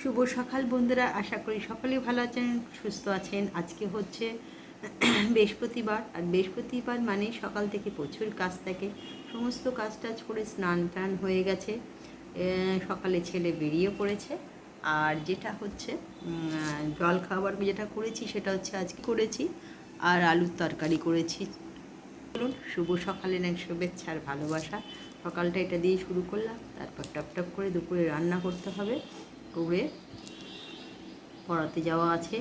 শুভ সকাল বন্ধুরা, আশা করি সকলেই ভালো আছেন, সুস্থ আছেন। আজকে হচ্ছে বৃহস্পতিবার, আর বৃহস্পতিবার মানে সকাল থেকে প্রচুর কাজ থাকে। সমস্ত কাজ টাজ করে স্নান টান হয়ে গেছে। সকালে ছেলে বেরিয়ে পড়েছে। আর যেটা হচ্ছে জল খাবার যেটা করেছি সেটা হচ্ছে আজকে করেছি, আর আলুর তরকারি করেছি। বলুন শুভ সকালের এক শুভেচ্ছা আর ভালোবাসা। সকালটা এটা দিয়ে শুরু করলাম, তারপর টপ টপ করে দুপুরে রান্না করতে হবে। করে পড়াতে যাওয়া আছে।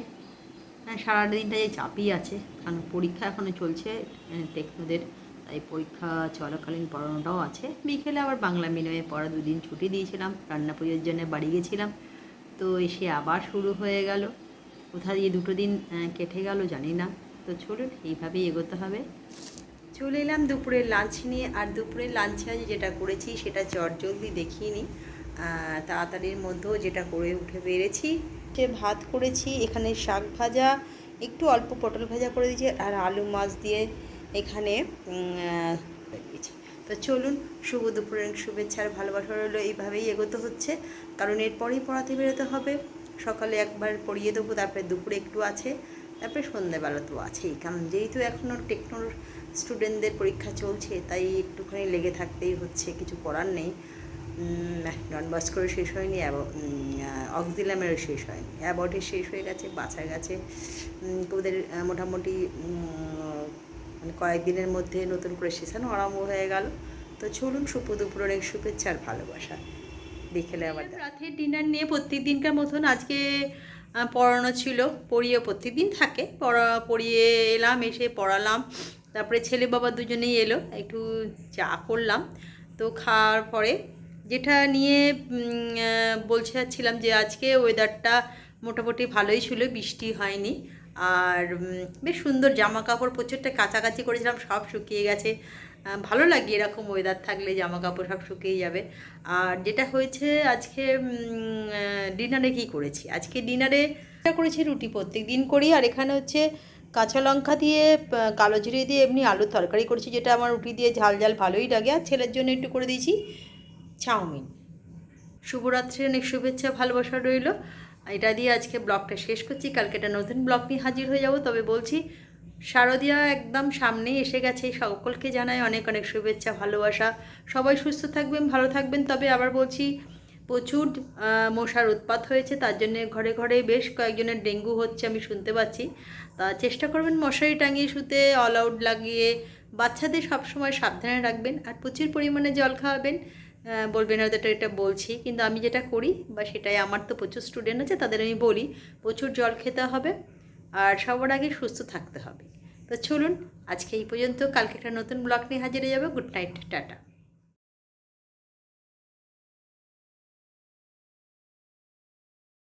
হ্যাঁ সারা দিনটা যে চাপই আছে, কারণ পরীক্ষা এখনও চলছে টেকনোদের, তাই পরীক্ষা চলাকালীন পড়ানোটাও আছে। বিকেলে আবার বাংলা মিডিয়ামে পড়া দুদিন ছুটি দিয়েছিলাম, রান্না পুজোর জন্য বাড়ি গেছিলাম। তো এসে আবার শুরু হয়ে গেল। কোথা দিয়ে দুটো দিন কেটে গেল জানি না। তো চলুন, এইভাবেই এগোতে হবে। চলে এলাম দুপুরের লাঞ্চ নিয়ে, আর দুপুরের লাঞ্চে আজ যেটা করেছি সেটা চটজলদি দেখিয়ে নিই। তাড়াতাড়ির মধ্যেও যেটা করে উঠে বেড়েছি। সে ভাত করেছি, এখানে শাক ভাজা, একটু অল্প পটল ভাজা করে দিয়েছি আর আলু মাছ দিয়ে এখানে তো চলুন, শুভ দুপুরের শুভেচ্ছা আর ভালোবাসা রইল। এইভাবেই এগোতে হচ্ছে, কারণ এরপরেই পড়াতে বেরোতে হবে। সকালে একবার পড়িয়ে দেবো, তারপরে দুপুরে একটু আছে, তারপরে সন্ধ্যেবেলা তো আছেই। কারণ যেহেতু এখনও টেকনোর স্টুডেন্টদের পরীক্ষা চলছে, তাই একটুখানি লেগে থাকতেই হচ্ছে, কিছু করার নেই। নন বাস্করও শেষ হয়নি অক্সিলামেরও শেষ হয়নি। অ্যাবটের শেষ হয়ে গেছে বাছা গেছে। ওদের মোটামুটি মানে কয়েকদিনের মধ্যে নতুন করে সেশনও আরম্ভ হয়ে গেল। তো চলুন শুভ দুপুরের এক শুভেচ্ছা আর ভালোবাসা। বিকেলে আবার। রাতের ডিনার নিয়ে প্রত্যেক দিনকার মতন আজকে পড়ানো ছিল। পড়িয়ে প্রত্যেক দিন থাকে। পড়া, পড়িয়ে এলাম, এসে পড়ালাম। তারপরে ছেলে বাবা দুজনেই এলো, একটু চা করলাম। তো খাওয়ার পরে যেটা নিয়ে বলতে চাচ্ছিলাম যে আজকে ওয়েদারটা মোটামুটি ভালোই ছিল, বৃষ্টি হয়নি। আর বেশ সুন্দর জামা কাপড় প্রচুরটা কাছাকাছি করেছিলাম, সব শুকিয়ে গেছে। ভালো লাগে এরকম ওয়েদার থাকলে জামা কাপড় সব শুকিয়ে যাবে। আর যেটা হয়েছে আজকে ডিনারে কি করেছি? আজকে ডিনারে করেছি রুটি, প্রত্যেক দিন করি। আর এখানে হচ্ছে কাঁচা লঙ্কা দিয়ে কালো জিরে দিয়ে, এমনি আলুর তরকারি করেছি, যেটা আমার রুটি দিয়ে ঝাল ঝাল ভালোই লাগে। আর ছেলের জন্য একটু করে দিয়েছি। চাউমিন। শুভরাত্রির অনেক শুভেচ্ছা, ভালোবাসা রইল। এটা দিয়ে আজকে ব্লগটা শেষ করছি। কালকে একটা নতুন ব্লগ নিয়ে হাজির হয়ে যাব। তবে বলছি, শারদিয়া একদম সামনেই এসে গেছে। সকলকে জানাই অনেক অনেক শুভেচ্ছা, ভালোবাসা। সবাই সুস্থ থাকবেন, ভালো থাকবেন। তবে আবার বলছি, প্রচুর মশার উৎপাত হয়েছে। তার জন্য ঘরে ঘরে বেশ কয়েকজনের ডেঙ্গু হচ্ছে আমি শুনতে পাচ্ছি। তা চেষ্টা করবেন মশারি টাঙিয়ে শুতে অল আউট লাগিয়ে বাচ্চাদের সবসময় সাবধানে রাখবেন। আর প্রচুর পরিমাণে জল খাওয়াবেন। বলবেন হয়তো এটা এটা বলছি, কিন্তু আমি যেটা করি বা সেটাই, আমার তো প্রচুর স্টুডেন্ট আছে, তাদের আমি বলি, প্রচুর জল খেতে হবে আর সবার আগে সুস্থ থাকতে হবে। তো চলুন, আজকে এই পর্যন্ত, কালকে একটা নতুন ব্লগ নিয়ে হাজির যাবে। Good night tata.